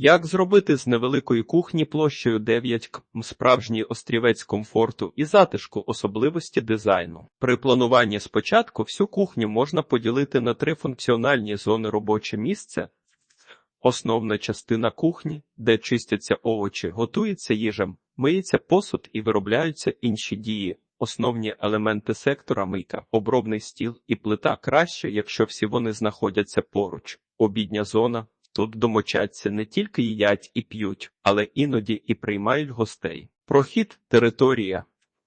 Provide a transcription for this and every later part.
Як зробити з невеликої кухні площею 9 км справжній острівець комфорту і затишку особливості дизайну? При плануванні спочатку всю кухню можна поділити на три функціональні зони робоче місце. Основна частина кухні, де чистяться овочі, готується їжа, миється посуд і виробляються інші дії. Основні елементи сектора мийка, обробний стіл і плита краще, якщо всі вони знаходяться поруч. Обідня зона тут домочаться не тільки їдять і п'ють, але іноді і приймають гостей. Прохід територія,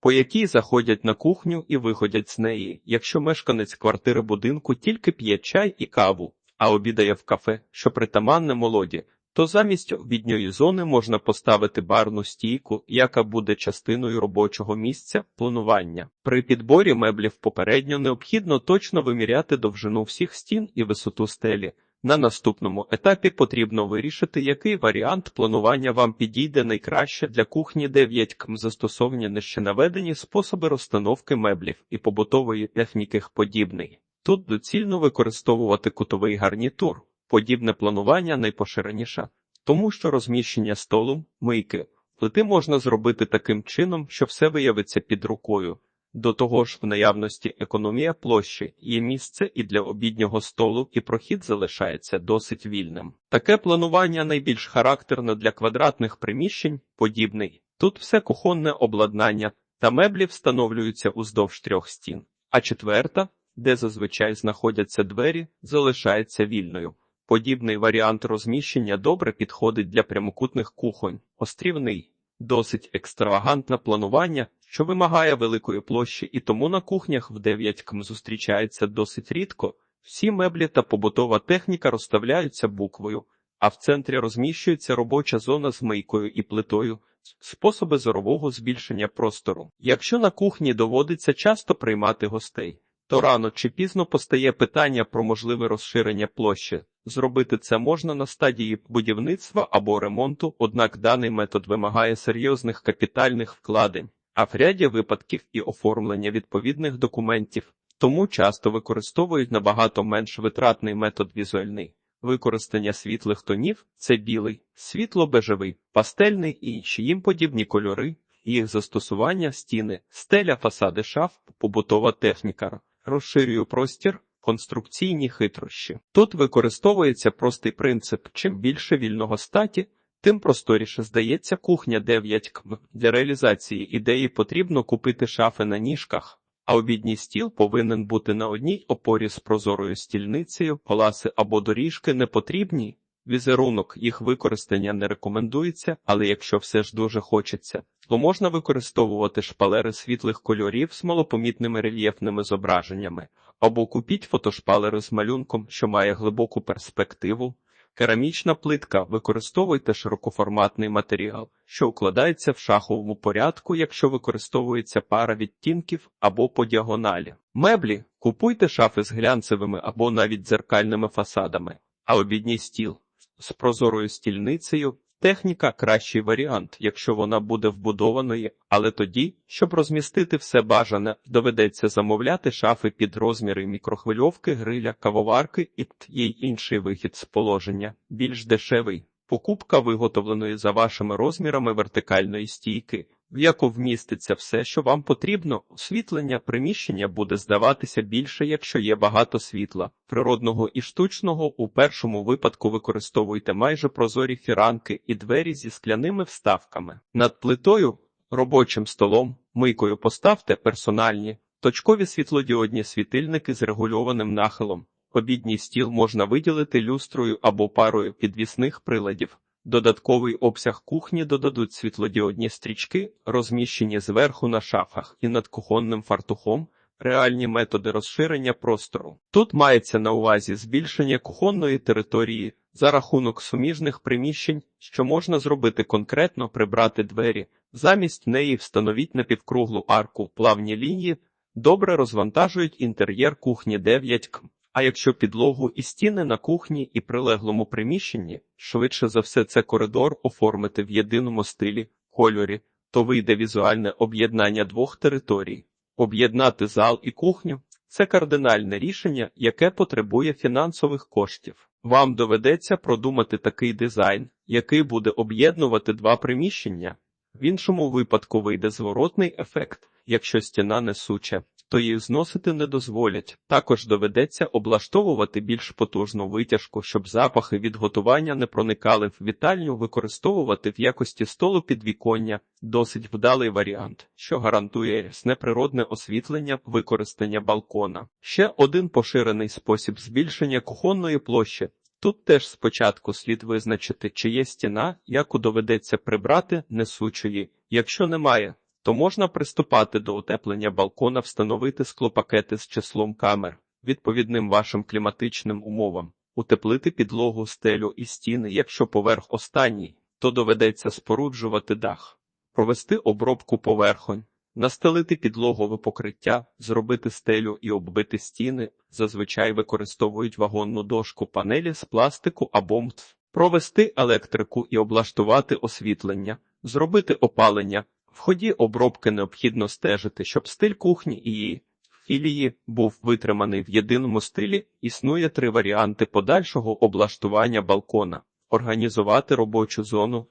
по якій заходять на кухню і виходять з неї, якщо мешканець квартири будинку тільки п'є чай і каву, а обідає в кафе, що притаманне молоді, то замість обідньої зони можна поставити барну стійку, яка буде частиною робочого місця планування. При підборі меблів попередньо необхідно точно виміряти довжину всіх стін і висоту стелі. На наступному етапі потрібно вирішити, який варіант планування вам підійде найкраще для кухні 9 км застосовані нижче наведені способи розстановки меблів і побутової техніки подібний. Тут доцільно використовувати кутовий гарнітур. Подібне планування найпоширеніше, тому що розміщення столу, мийки, плити можна зробити таким чином, що все виявиться під рукою. До того ж, в наявності економія площі є місце і для обіднього столу, і прохід залишається досить вільним. Таке планування найбільш характерне для квадратних приміщень, подібний. Тут все кухонне обладнання та меблі встановлюються уздовж трьох стін, а четверта, де зазвичай знаходяться двері, залишається вільною. Подібний варіант розміщення добре підходить для прямокутних кухонь, острівний, досить екстравагантне планування, що вимагає великої площі, і тому на кухнях в 9 км зустрічається досить рідко. Всі меблі та побутова техніка розставляються буквою, а в центрі розміщується робоча зона з мийкою і плитою, способи зорового збільшення простору. Якщо на кухні доводиться часто приймати гостей, то рано чи пізно постає питання про можливе розширення площі. Зробити це можна на стадії будівництва або ремонту, однак даний метод вимагає серйозних капітальних вкладень, а в ряді випадків і оформлення відповідних документів, тому часто використовують набагато менш витратний метод візуальний. Використання світлих тонів це білий, світло-бежевий, пастельний і інші їм подібні кольори, їх застосування стіни, стеля, фасади шаф, побутова техніка. Розширюю простір, конструкційні хитрощі. Тут використовується простий принцип: чим більше вільного статі, тим просторіше здається кухня 9 км. Для реалізації ідеї потрібно купити шафи на ніжках, а обідній стіл повинен бути на одній опорі з прозорою стільницею, поласи або доріжки не потрібні. Візерунок їх використання не рекомендується, але якщо все ж дуже хочеться, то можна використовувати шпалери світлих кольорів з малопомітними рельєфними зображеннями, або купіть фотошпалери з малюнком, що має глибоку перспективу. Керамічна плитка використовуйте широкоформатний матеріал, що укладається в шаховому порядку, якщо використовується пара відтінків або по діагоналі. Меблі купуйте шафи з глянцевими або навіть дзеркальними фасадами, а обідній стіл з прозорою стільницею. Техніка кращий варіант, якщо вона буде вбудованою, але тоді, щоб розмістити все бажане, доведеться замовляти шафи під розміри мікрохвильовки, гриля, кавоварки і й інший вихід з положення, більш дешевий. Покупка виготовленої за вашими розмірами вертикальної стійки, в яку вміститься все, що вам потрібно, освітлення приміщення буде здаватися більше, якщо є багато світла. Природного і штучного у першому випадку використовуйте майже прозорі фіранки і двері зі скляними вставками. Над плитою, робочим столом, мийкою поставте персональні, точкові світлодіодні світильники з регульованим нахилом. Обідній стіл можна виділити люстрою або парою підвісних приладів. Додатковий обсяг кухні додадуть світлодіодні стрічки, розміщені зверху на шафах і над кухонним фартухом, реальні методи розширення простору. Тут мається на увазі збільшення кухонної території за рахунок суміжних приміщень, що можна зробити конкретно прибрати двері, замість неї встановіть напівкруглу арку плавні лінії, добре розвантажують інтер'єр кухні 9 км. А якщо підлогу і стіни на кухні і прилеглому приміщенні, швидше за все це коридор оформити в єдиному стилі, кольорі, то вийде візуальне об'єднання двох територій. Об'єднати зал і кухню Це кардинальне рішення, яке потребує фінансових коштів. Вам доведеться продумати такий дизайн, який буде об'єднувати два приміщення. В іншому випадку вийде зворотний ефект. Якщо стіна несуча, то її зносити не дозволять. Також доведеться облаштовувати більш потужну витяжку, щоб запахи від готування не проникали в вітальню, використовувати в якості столу підвіконня. Досить вдалий варіант, що гарантує ясне освітлення використання балкона. Ще один поширений спосіб збільшення кухонної площі. Тут теж спочатку слід визначити, чи є стіна, яку доведеться прибрати несучої. Якщо немає, то можна приступати до утеплення балкона, встановити склопакети з числом камер, відповідним вашим кліматичним умовам, утеплити підлогу, стелю і стіни. Якщо поверх останній, то доведеться споруджувати дах, провести обробку поверхонь. Настелити підлогове покриття, зробити стелю і оббити стіни, зазвичай використовують вагонну дошку панелі з пластику або МТФ. провести електрику і облаштувати освітлення, зробити опалення. В ході обробки необхідно стежити, щоб стиль кухні і філії був витриманий в єдиному стилі. Існує три варіанти подальшого облаштування балкона, організувати робочу зону.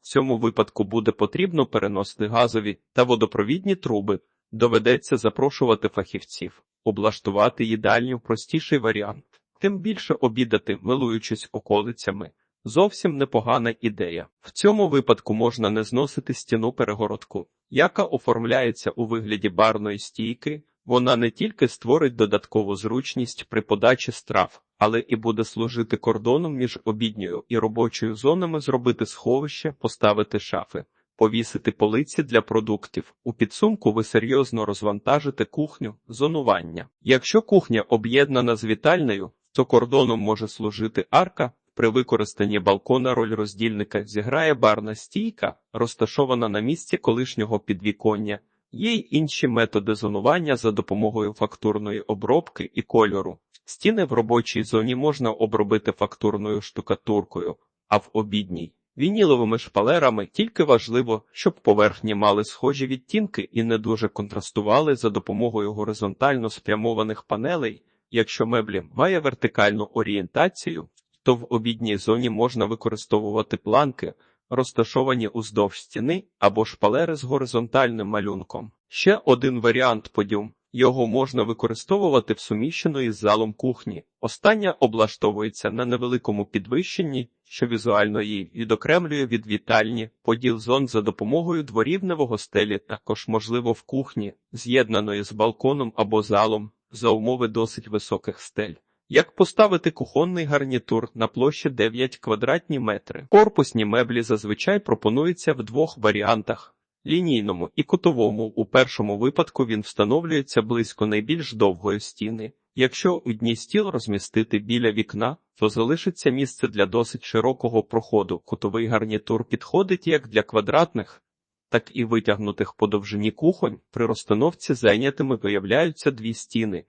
В цьому випадку буде потрібно переносити газові та водопровідні труби. Доведеться запрошувати фахівців, облаштувати їдальню простіший варіант. Тим більше обідати, милуючись околицями. Зовсім непогана ідея. В цьому випадку можна не зносити стіну перегородку, яка оформляється у вигляді барної стійки. Вона не тільки створить додаткову зручність при подачі страв, але і буде служити кордоном між обідньою і робочою зонами, зробити сховище, поставити шафи, повісити полиці для продуктів. У підсумку ви серйозно розвантажите кухню, зонування. Якщо кухня об'єднана з вітальною, то кордоном може служити арка. При використанні балкона роль роздільника зіграє барна стійка, розташована на місці колишнього підвіконня. Є й інші методи зонування за допомогою фактурної обробки і кольору. Стіни в робочій зоні можна обробити фактурною штукатуркою, а в обідній вініловими шпалерами тільки важливо, щоб поверхні мали схожі відтінки і не дуже контрастували за допомогою горизонтально спрямованих панелей. Якщо меблі має вертикальну орієнтацію, то в обідній зоні можна використовувати планки, розташовані уздовж стіни або шпалери з горизонтальним малюнком. Ще один варіант подіум. Його можна використовувати в суміщено із залом кухні. Остання облаштовується на невеликому підвищенні, що візуально її відокремлює від вітальні, поділ зон за допомогою дворівневого стелі, також можливо в кухні, з'єднаної з балконом або залом, за умови досить високих стель. Як поставити кухонний гарнітур на площі 9 квадратні метри? Корпусні меблі зазвичай пропонуються в двох варіантах: лінійному і кутовому. У першому випадку він встановлюється близько найбільш довгої стіни. Якщо одній стіл розмістити біля вікна, то залишиться місце для досить широкого проходу. Кутовий гарнітур підходить як для квадратних, так і витягнутих по довжині кухонь. При розстановці зайнятими виявляються дві стіни.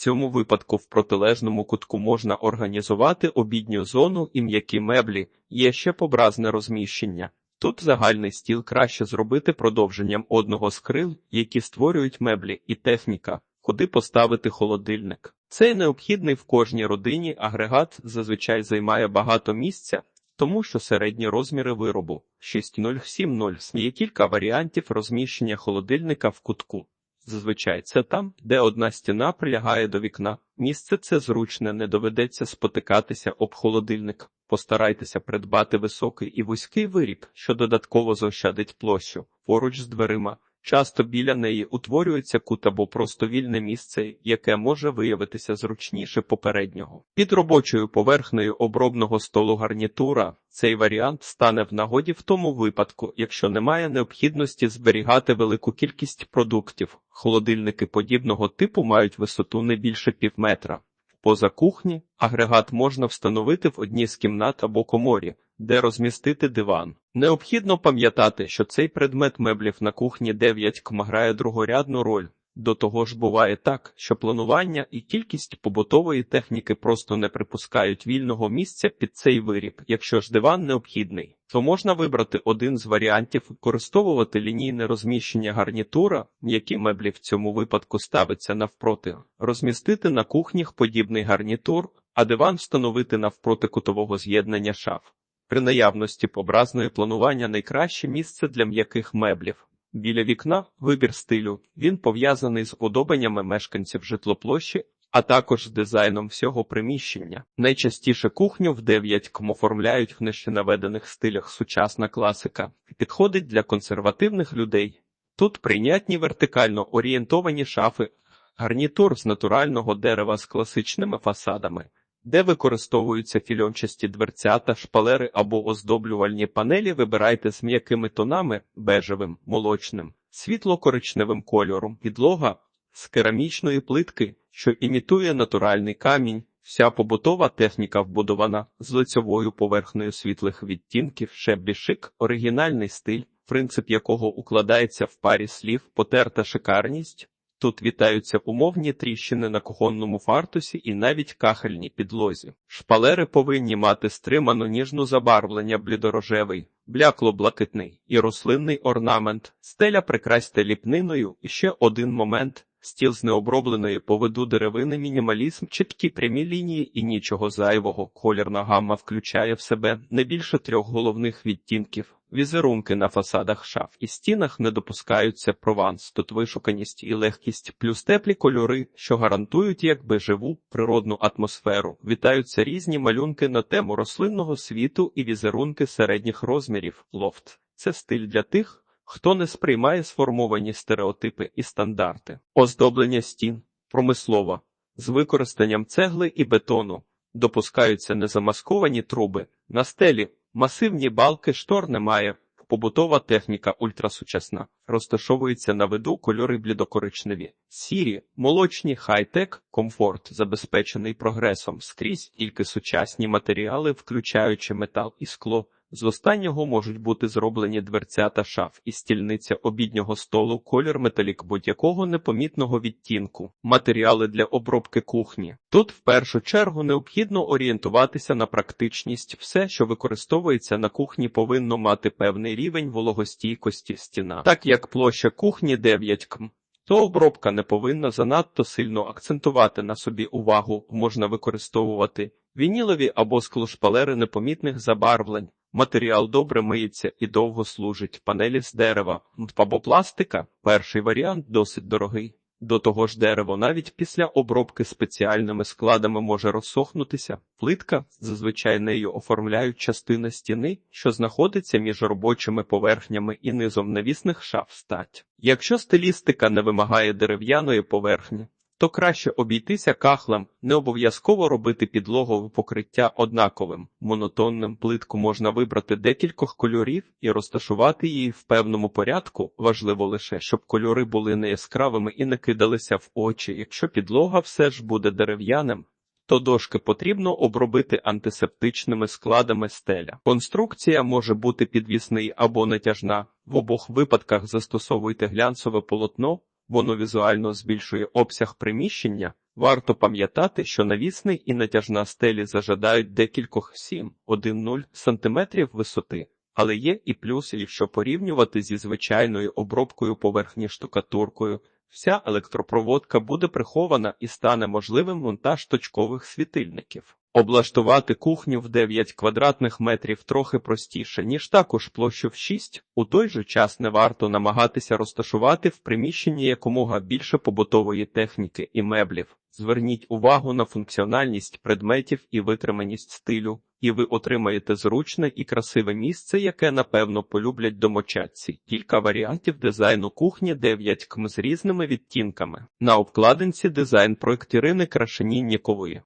Цьому випадку в протилежному кутку можна організувати обідню зону і м'які меблі, є ще побразне розміщення. Тут загальний стіл краще зробити продовженням одного з крил, які створюють меблі і техніка, куди поставити холодильник. Цей необхідний в кожній родині агрегат зазвичай займає багато місця, тому що середні розміри виробу 6070 є кілька варіантів розміщення холодильника в кутку. Зазвичай це там, де одна стіна прилягає до вікна. Місце це зручне, не доведеться спотикатися об холодильник. Постарайтеся придбати високий і вузький виріб, що додатково заощадить площу поруч з дверима. Часто біля неї утворюється кут або просто вільне місце, яке може виявитися зручніше попереднього. Під робочою поверхнею обробного столу гарнітура цей варіант стане в нагоді в тому випадку, якщо немає необхідності зберігати велику кількість продуктів. Холодильники подібного типу мають висоту не більше півметра. Поза кухні агрегат можна встановити в одній з кімнат або коморі, де розмістити диван. Необхідно пам'ятати, що цей предмет меблів на кухні 9 км грає другорядну роль. До того ж буває так, що планування і кількість побутової техніки просто не припускають вільного місця під цей виріб, якщо ж диван необхідний. то можна вибрати один з варіантів використовувати лінійне розміщення гарнітура, які меблі в цьому випадку ставиться навпроти, розмістити на кухнях подібний гарнітур, а диван встановити навпроти кутового з'єднання шаф. При наявності побразної планування найкраще місце для м'яких меблів. Біля вікна вибір стилю. Він пов'язаний з подобаннями мешканців житлоплощі, а також з дизайном всього приміщення. Найчастіше кухню в 9 км оформляють в нижче наведених стилях сучасна класика. Підходить для консервативних людей. Тут прийнятні вертикально орієнтовані шафи, гарнітур з натурального дерева з класичними фасадами, де використовуються фільончасті дверцята, шпалери або оздоблювальні панелі. Вибирайте з м'якими тонами бежевим, молочним, світло-коричневим кольором, підлога з керамічної плитки, що імітує натуральний камінь. Вся побутова техніка вбудована з лицьовою поверхнею світлих відтінків, шеблі шик, оригінальний стиль, принцип якого укладається в парі слів потерта шикарність. Тут вітаються умовні тріщини на кухонному фартусі і навіть кахельній підлозі. Шпалери повинні мати стримано ніжну забарвлення блідорожевий, блякло-блакитний і рослинний орнамент. Стеля прикрасьте ліпниною. І ще один момент. Стіл з необробленої по виду деревини мінімалізм, чіткі прямі лінії і нічого зайвого. Колірна гамма включає в себе не більше трьох головних відтінків. Візерунки на фасадах шаф і стінах не допускаються прованс, тут вишуканість і легкість, плюс теплі кольори, що гарантують якби живу природну атмосферу. Вітаються різні малюнки на тему рослинного світу і візерунки середніх розмірів. Лофт це стиль для тих, хто не сприймає сформовані стереотипи і стандарти. Оздоблення стін промислова з використанням цегли і бетону допускаються незамасковані труби на стелі. Масивні балки штор немає. Побутова техніка ультрасучасна. Розташовується на виду кольори блідокоричневі, сірі, молочні, хай-тек, комфорт, забезпечений прогресом скрізь, тільки сучасні матеріали, включаючи метал і скло. З останнього можуть бути зроблені дверця та шаф і стільниця обіднього столу, колір металік будь-якого непомітного відтінку, матеріали для обробки кухні. Тут в першу чергу необхідно орієнтуватися на практичність. Все, що використовується на кухні, повинно мати певний рівень вологостійкості стіна, так як площа кухні 9 км. То обробка не повинна занадто сильно акцентувати на собі увагу, можна використовувати вінілові або склошпалери непомітних забарвлень. Матеріал добре миється і довго служить. Панелі з дерева або пластика. Перший варіант досить дорогий. До того ж, дерево навіть після обробки спеціальними складами може розсохнутися. Плитка зазвичай нею оформляють частина стіни, що знаходиться між робочими поверхнями і низом навісних шаф стать. Якщо стилістика не вимагає дерев'яної поверхні, то краще обійтися кахлем, не обов'язково робити підлогове покриття однаковим. Монотонним плитку можна вибрати декількох кольорів і розташувати її в певному порядку. Важливо лише, щоб кольори були не яскравими і не кидалися в очі. Якщо підлога все ж буде дерев'яним, то дошки потрібно обробити антисептичними складами стеля. Конструкція може бути підвісний або натяжна. В обох випадках застосовуйте глянцеве полотно. Воно візуально збільшує обсяг приміщення. Варто пам'ятати, що навісний і натяжна стелі зажадають декількох 7-1-0 см висоти, але є і плюс, якщо порівнювати зі звичайною обробкою поверхні штукатуркою. Вся електропроводка буде прихована і стане можливим монтаж точкових світильників. Облаштувати кухню в 9 квадратних метрів трохи простіше, ніж також площу в 6. У той же час не варто намагатися розташувати в приміщенні якомога більше побутової техніки і меблів. Зверніть увагу на функціональність предметів і витриманість стилю, і ви отримаєте зручне і красиве місце, яке напевно полюблять домочадці. Кілька варіантів дизайну кухні 9 км з різними відтінками. На обкладинці дизайн проєкт Ірини Крашеніннікової.